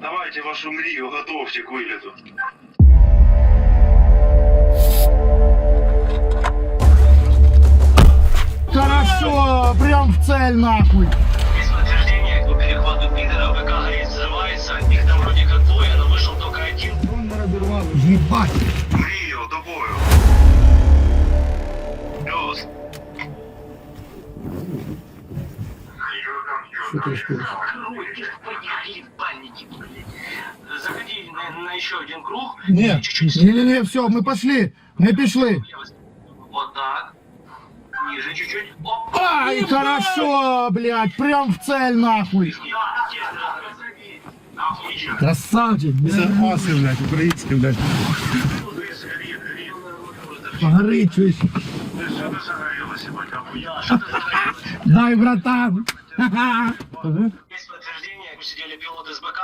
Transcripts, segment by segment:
Давайте вашу мрію, готовьте к вылету. Хорошо, прям в цель нахуй. Есть подтверждение по перехвату пидора, ВК горит, взрывается. Их там вроде как двое, но вышел только один. Ебать. Мрію, до бою. Руки поехали, пальники, блядь. Заходи на, на еще один круг. Нет, Чуть-чуть не-не-не, все, мы пошли. Мы пішли. Вот так. Ниже чуть-чуть. Оп. Ай, хорошо, блядь, прям в цель нахуй. Отлично. Красавчик, Аси, блядь, український, блядь. Погорить, чуєш? Ти що не загорілося, батька? Дай, братан. Ха-ха. Есть подтверждение, мы сидели пилот из БК,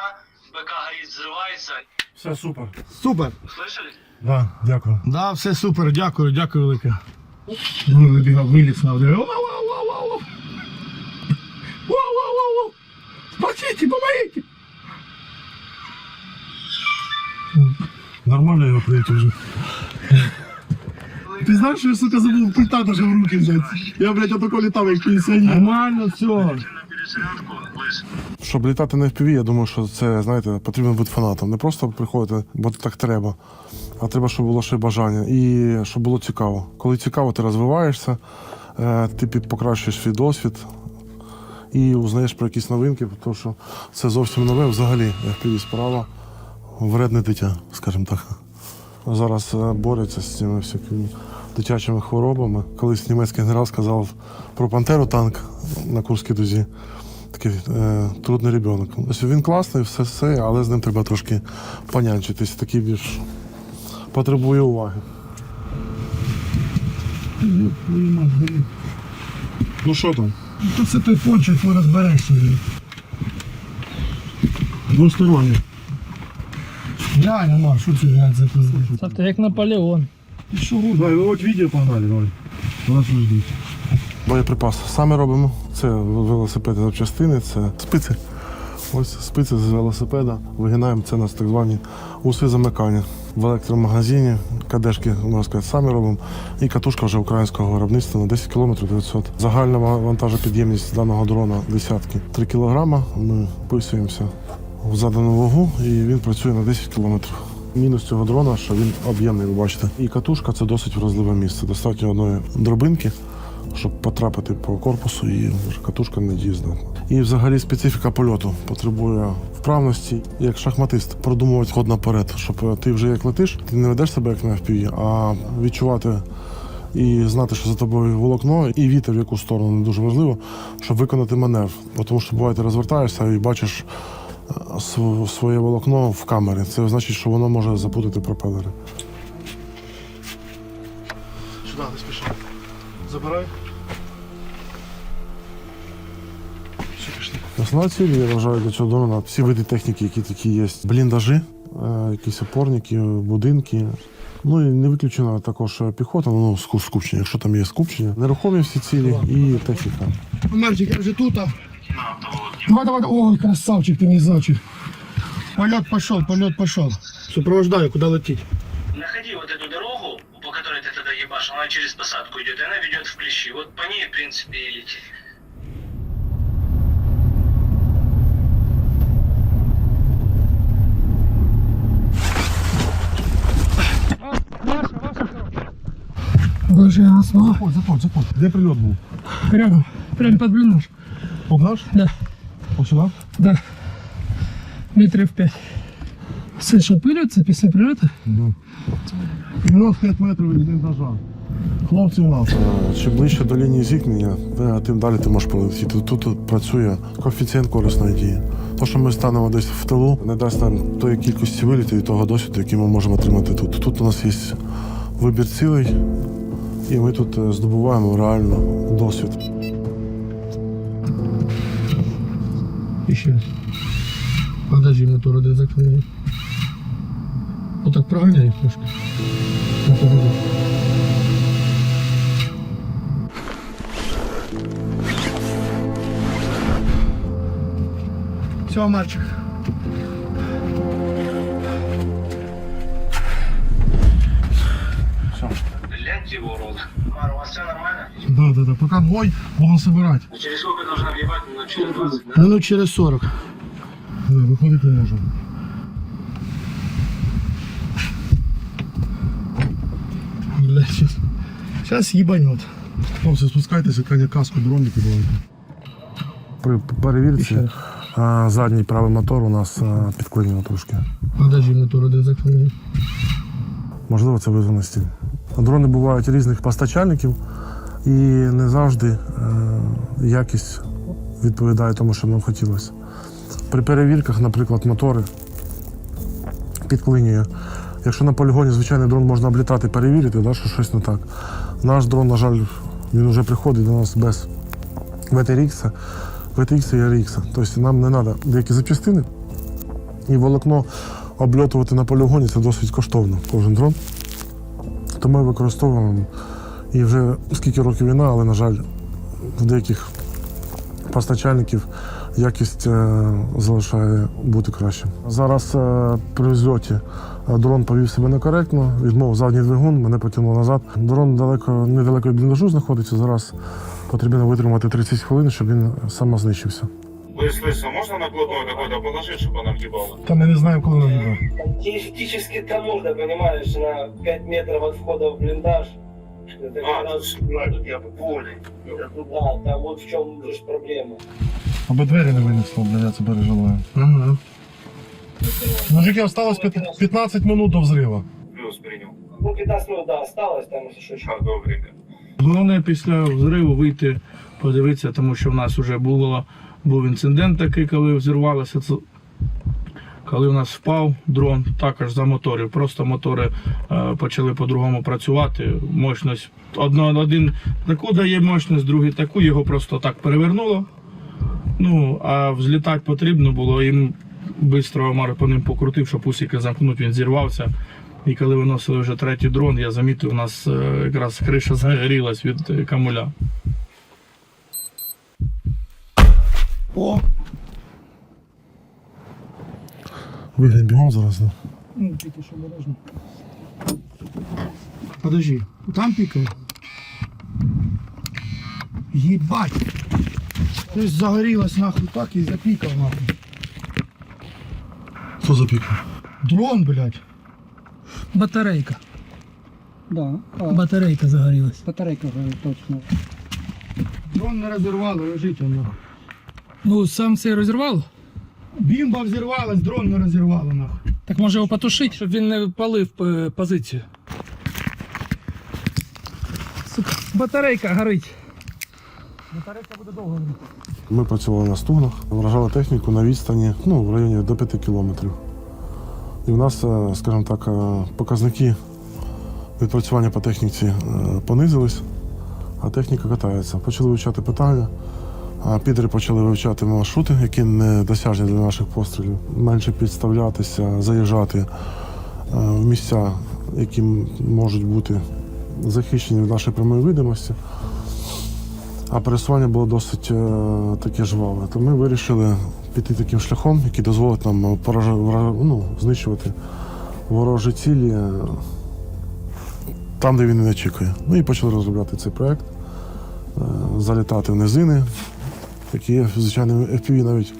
БК горит, взрывается. Все супер. Супер. Слышали? Да, дякую. Да, все супер, дякую, дякую велике. Ну, вибігав, виліз на один. Вау-вау-вау-вау. Вау-вау-вау. Спасите, помогите. Нормально його прийти вже. Ти знаєш, що я, сука, забув пульта даже в руки взяти? Я, блядь, отако літав, як пенсіонер. Нормально, все. Щоб літати на FPV, я думаю, що це, знаєте, потрібно бути фанатом. Не просто приходити, бо так треба, а треба, щоб було ще бажання і щоб було цікаво. Коли цікаво, ти розвиваєшся, е, ти покращуєш свій досвід і узнаєш про якісь новинки, тому що це зовсім нове взагалі FPV справа. Вредне дитя, скажімо так. Зараз е, борються з цими всякими дитячими хворобами. Колись німецький генерал сказав про пантеру танк на Курській дузі. Такий е, трудний ребенок. Ось він класний, все, все, але з ним треба трошки понянчитись. Такий більш потребує уваги. Ну що там? То це той пончик, ми розберешся. Двосторонній. Реально, Марк, що це реально за Та ти як Наполеон. Давай, ну от відео погнали, давай. Нас ждуть. Боєприпас саме робимо. Це велосипеди запчастини, це спиці. Ось спиці з велосипеда. Вигинаємо це у нас так звані уси замикання. В електромагазині кадешки можна сказати, самі робимо. І катушка вже українського виробництва на 10 км 900. Загальна ва- вантажопідємність даного дрона десятки. 3 кг. Ми вписуємося в задану вагу і він працює на 10 км. Мінус цього дрона, що він об'ємний, ви бачите. І катушка це досить вразливе місце. Достатньо одної дробинки, щоб потрапити по корпусу, і катушка не дієздатна. І взагалі специфіка польоту потребує вправності, як шахматист, продумувати ход наперед, щоб ти вже як летиш, ти не ведеш себе як на FPV, а відчувати і знати, що за тобою волокно, і вітер в яку сторону не дуже важливо, щоб виконати маневр. Тому що буває, ти розвертаєшся і бачиш своє волокно в камері. Це значить, що воно може запутати пропелери. Сюди, не спіши. Забирай. Основна ціль, я вважаю, для цього дрона всі види техніки, які такі є. Бліндажі, е, якісь опорники, будинки. Ну і не виключено також піхота, ну скупчення, якщо там є скупчення. Нерухомі всі цілі і техніка. Мальчик, я вже тут. Давай, давай, давай. Ой, красавчик ты мерзавчик. Полет пошел, полет пошел. Сопровождаю, куда лететь. Находи вот эту дорогу, по которой ты тогда ебашил, она через посадку идет, и она ведет в клещи. Вот по ней, в принципе, и лети. Боже, я смог. Заходь, заходь, заходь. Де прильот був? Рядом, прям под блиндаж. Погнаш? Да, сюди? да. Метров пять. Це що, пилюється після прильоту? Прильот 5 метрів від бліндажа. Хлопці у нас. Чим ближче до лінії зіткнення, е, тим далі ти можеш полетіти. Тут, тут працює коефіцієнт корисної дії. То, що ми станемо десь в тилу, не дасть нам тої кількості вилітів і того досвіду, який ми можемо отримати тут. Тут у нас є вибір цілей, і ми тут е, здобуваємо реально досвід. еще. Подожди, мотора да закрыли. Вот так правильно немножко? Все, мальчик. Все. Гляньте его, урод. Мару, у вас все нормально? Да, да, да. Пока бой, он собирать. Через сколько должна въебать Минут через 20, да? Минут через 40. Да, виходить не можемо. Блядь, сейчас, сейчас ебанет. Хлопці, спускайтеся, Каня каску, дронники бувають. При перевірці а, задній правий мотор у нас а, підклинював трошки. Подожди, мотор один закрили. Можливо, це визвано стіль. Дрони бувають різних постачальників і не завжди е, якість відповідає тому, що нам хотілося. При перевірках, наприклад, мотори підклинює. Якщо на полігоні звичайний дрон можна облітати, перевірити, да, що щось не так. Наш дрон, на жаль, він вже приходить до нас без VTRX, VTX і RX. Тобто нам не треба деякі запчастини і волокно обльотувати на полігоні це досить коштовно, кожен дрон. То ми використовуємо і вже скільки років війна, але, на жаль, в деяких постачальників якість е, залишає бути краще. Зараз е, при взльоті е, дрон повів себе некоректно, відмов задній двигун, мене потягнуло назад. Дрон далеко, недалеко від бліндажу знаходиться. Зараз потрібно витримати 30 хвилин, щоб він самознищився. Слышь, слышь, а можно накладной какой-то положить, чтобы она въебала? Та ми не знаємо, коли нам буде. Теоретически-то можно, понимаешь, на 5 метров от входа в блиндаж. А, тут я да, там вот в чем же проблема. Аби двері не винесло, бля, я це переживаю. Ага. Мужики, осталось 15 минут до взриву. Плюс принял. Ну, 15 минут, да, осталось, там, если что, А, добренько. Головне після взриву вийти, подивитися, тому що в нас вже було, був інцидент такий, коли взірвалося. це- Коли в нас впав дрон, також за моторів. Просто мотори е, почали по-другому працювати. Мощність одно, один таку дає мощність, другий таку, його просто так перевернуло. Ну, а взлітати потрібно було, їм швидко Омар по ним покрутив, щоб усіки замкнути, він зірвався. І коли виносили вже третій дрон, я замітив, у нас е, якраз криша загорілась від е, камуля. О, Виглянь бігом зараз. Да? Ну, тільки що обережно. подожди. Там пікає. Єбать. Щось загорілось нахуй так і запікав нахуй. Хто запікав? Дрон, блядь. Батарейка. Да, а, Батарейка загорілась. батарейка вже точно. Дрон не розірвало, лежить он нахуй. Ну, сам це розірвало? Бімба взірвалась, дрон не розірвало нахуй. Так може його потушити, щоб він не палив е, позицію. Сука, батарейка горить. Ми працювали на стугнах, вражали техніку на відстані ну, в районі до 5 кілометрів. І в нас, е, скажімо так, е, показники відпрацювання по техніці понизились, а техніка катається. Почали вивчати питання, а підери почали вивчати маршрути, які не досяжні для наших пострілів, менше підставлятися, заїжджати е, в місця, які можуть бути захищені від нашої прямої видимості. А пересування було досить е, таке жваве. То ми вирішили піти таким шляхом, який дозволить нам е, поража, вра- ну, знищувати ворожі цілі там, де він не очікує. Ну і почали розробляти цей проект, залітати в низини, які звичайно, FPV навіть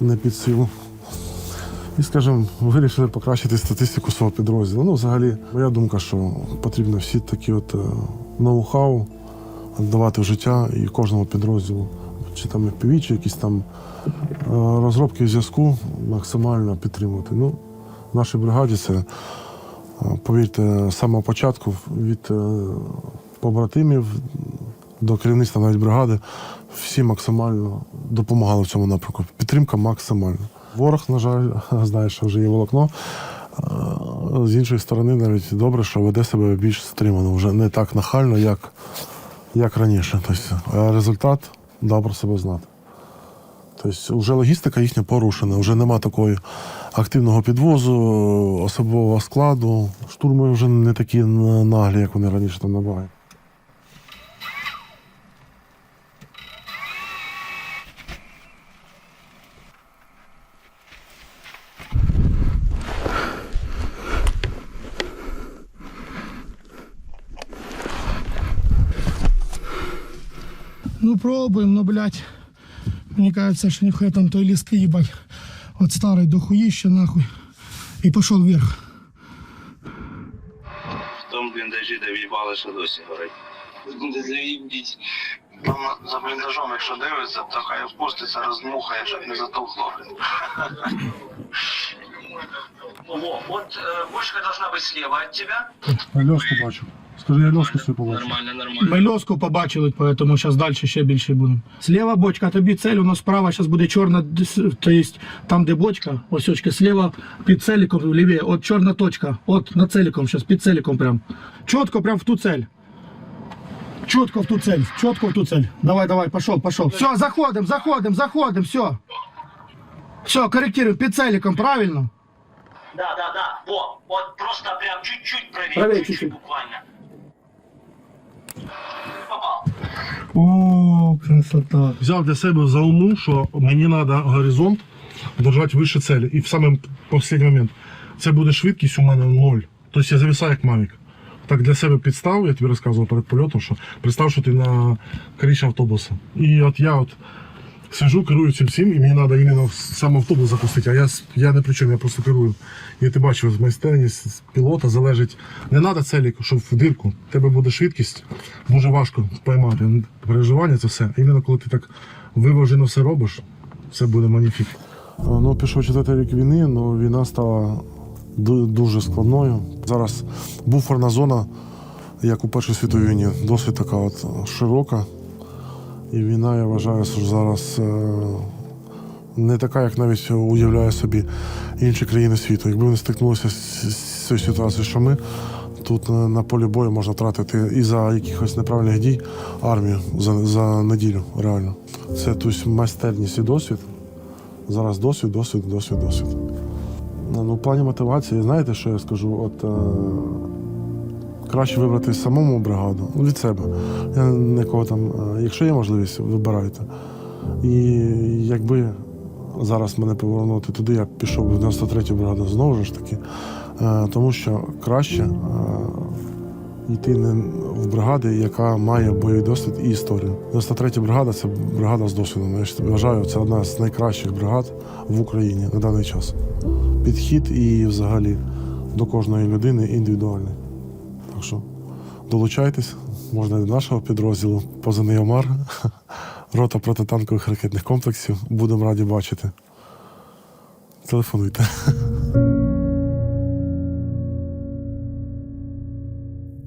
не під силу. І, скажімо, вирішили покращити статистику свого підрозділу. Ну, взагалі, моя думка, що потрібно всі такі от е, ноу-хау давати в життя і кожному підрозділу, чи там FPV, чи якісь там е, розробки зв'язку максимально підтримувати. Ну, в нашій бригаді це, е, повірте, з самого початку від побратимів до керівництва навіть бригади всі максимально допомагали в цьому напрямку. Підтримка максимальна. Ворог, на жаль, знає, що вже є волокно. З іншої сторони, навіть добре, що веде себе більш стримано, вже не так нахально, як як раніше. Тобто, результат про себе знати. Тобто, вже логістика їхня порушена, вже нема такої активного підвозу, особового складу. Штурми вже не такі наглі, як вони раніше там набагали. ну пробуем, но, блядь, мне кажется, что нихуя там той лески, ебать, от старой до хуища, нахуй. И пошел вверх. В тому бліндажі, де в'їбали, що досі горить. Буде заїбіть. Там за бліндажом, якщо дивиться, то хай опуститься, роздмухає, щоб не затухло. Во, вот э, бочка должна быть слева от тебя. Альоску бачу. Скажи, я Альоску свою побачу. Нормально, нормально. Ми льоску побачили, поэтому зараз далі ще більше будемо. Слева бочка, тобі цель, у нас справа зараз буде чорна, дис- то есть там, де бочка, ось очка, слева під целиком, лівіє, от чорна точка, от на целиком, зараз під целиком прям. Чітко прям в ту цель. Чітко в ту цель, чітко в ту цель. Давай, давай, пошел, пошел. Все, заходим, заходим, заходим, все. Все, корректируем, під целиком, правильно? Да, да, да. Во, вот просто прям чуть-чуть правее. Правее чуть-чуть чуть-чуть. буквально. О, красота. Взяв для себе за уму, що мені треба горизонт держати вище цілі. І в самий останній момент. Це буде швидкість у мене ноль. Тобто я зависаю як мавік. Так для себе підстав, я тобі розказував перед польотом, що представ, що ти на криші автобуса. І от я от сижу, керую цим всім, і мені треба іменно сам автобус запустити, а я, я не при чому, я просто керую. І ти бачиш, майстерність з пілота залежить. Не треба целі, щоб в дирку. В тебе буде швидкість, дуже важко поймати. Переживання це все. Іменно коли ти так виважено все робиш, все буде маніфік. Ну, пішов четвертий рік війни, але війна стала дуже складною. Зараз буферна зона, як у Першій світовій війні, досить така от широка. І війна, я вважаю, що зараз е, не така, як навіть уявляє собі інші країни світу. Якби вони стикнулися з, цією ситуацією, що ми, тут на, на полі бою можна втратити і за якихось неправильних дій армію за, за неділю, реально. Це тобто, майстерність і досвід. Зараз досвід, досвід, досвід, досвід. Ну, в плані мотивації, знаєте, що я скажу? От, е, краще вибрати самому бригаду від себе. Я нікого там, е, якщо є можливість, вибирайте. І якби зараз мене повернути туди, я пішов в 93-ю бригаду знову ж таки, е, тому що краще е, йти не в бригади, яка має бойовий досвід і історію. 93-я бригада це бригада з досвідом. Я вважаю, це одна з найкращих бригад в Україні на даний час. Підхід і взагалі до кожної людини індивідуальний. Що долучайтесь, можна і до нашого підрозділу позивний Омар, рота протитанкових ракетних комплексів. Будемо раді бачити. Телефонуйте.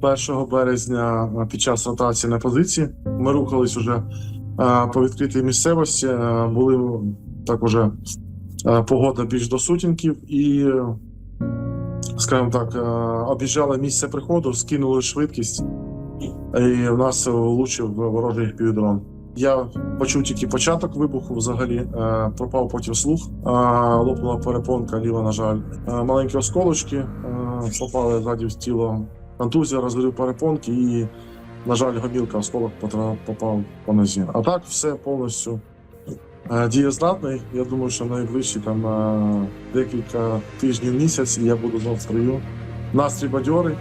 Першого березня під час ротації на позиції ми рухались уже по відкритій місцевості. Були так уже погода більш до сутінків і, скажімо так, е, об'їжджали місце приходу, скинули швидкість, і в нас влучив ворожий півдрон. Я почув тільки початок вибуху взагалі, е, пропав потім слух, е, лопнула перепонка ліва, на жаль. Маленькі осколочки попали ззаді в тіло. Контузія розгорів перепонки і, на жаль, гомілка осколок попав по нозі. А так все повністю дієздатний. Я думаю, що найближчі там е, декілька тижнів місяць і я буду знов строю. Настрій бадьорий.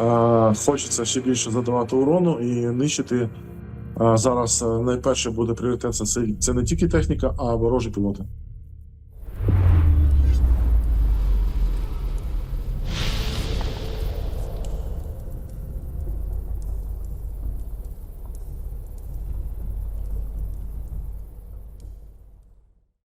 Е, Хочеться ще більше задавати урону і нищити. Е, Зараз е, найперше буде пріоритет це, це не тільки техніка, а ворожі пілоти.